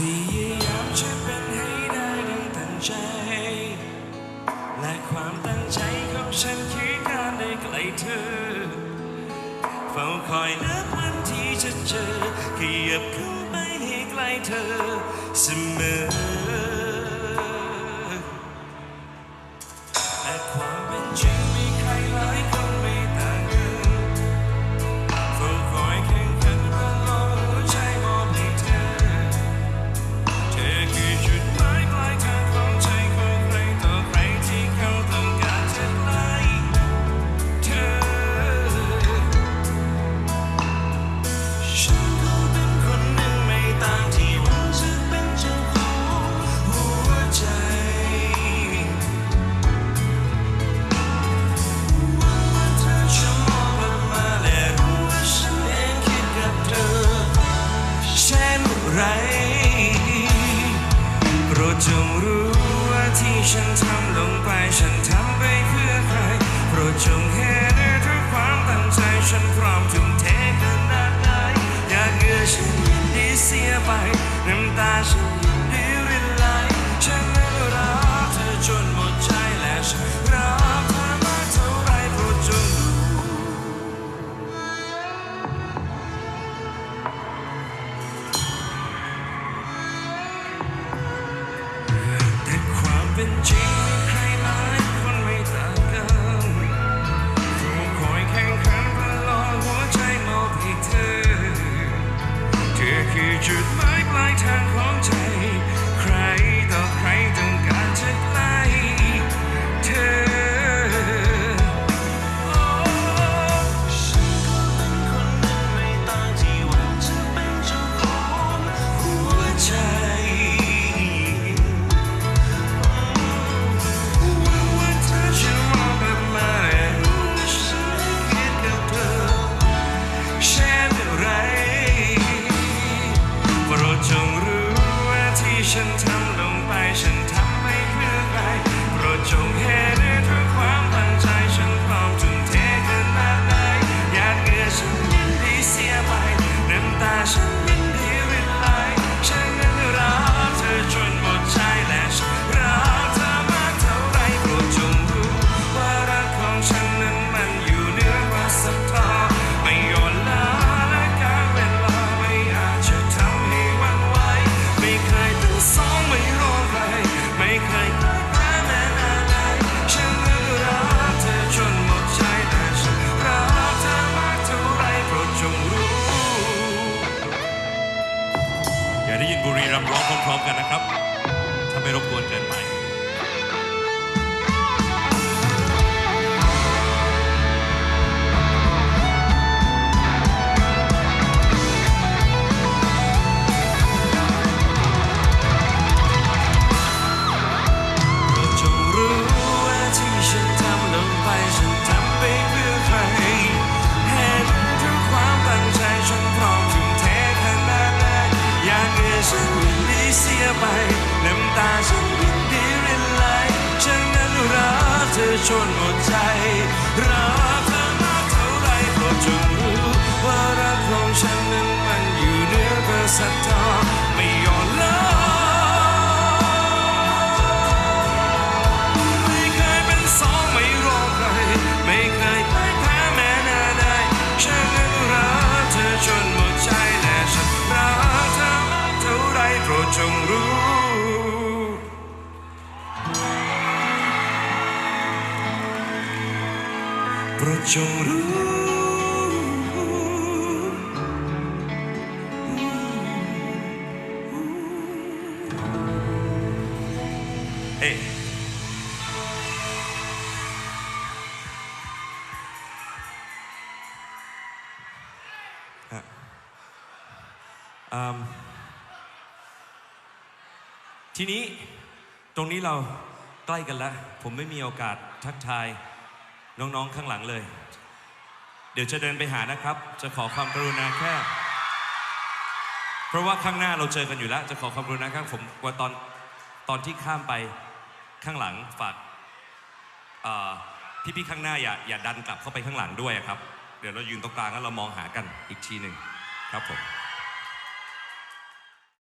พยายามจะเป็นให้ได้ดังตั้งใจ และความตั้งใจของฉันคือการได้ใกล้เธอ เฝ้าคอยนับวันที่จะเจอขยับขึ้นไปให้ใกล้เธอเสมอ โปรดจงรู้ว่าที่ฉันทำลงไปฉันทำไปเพื่อใคร โปรดจงเห็นด้วยความตั้งใจฉันพร้อมทุ่มเทขนาดไหนอยากเหงื่อฉันยินดีเสียไป น้ำตาฉันยินดีรินไหลฉันนั้นรักเธอจน คว้ยินบุรีรัมย์ร้องพร้อมๆกันนะครับ ถ้าไม่รบกวนเกินไป ฉันยินดีเสียไป น้ำตาฉันยินดีรินไหลฉันนั้นรักเธอจนหมดใจ รักเธอมากเท่าไรโปรดจงรู้ว่ารักของฉันนั้นมันอยู่เหนือกว่าสัต จงรู้โปรดจงรู้เฮ้ ทีนี้ตรงนี้เราใกล้กันแล้ว ผมไม่มีโอกาสทักทายน้องๆข้างหลังเลย เดี๋ยวจะเดินไปหานะครับ จะขอความกรุณาแค่ เพราะว่าข้างหน้าเราเจอกันอยู่แล้ว จะขอความกรุณาครับผมว่าตอนตอนที่ข้ามไปข้างหลังฝากพี่ๆข้างหน้าอย่าอย่าดันกลับเข้าไปข้างหลังด้วยครับ เดี๋ยวเรายืนตรงกลางแล้วเรามองหากันอีกทีหนึ่งครับผม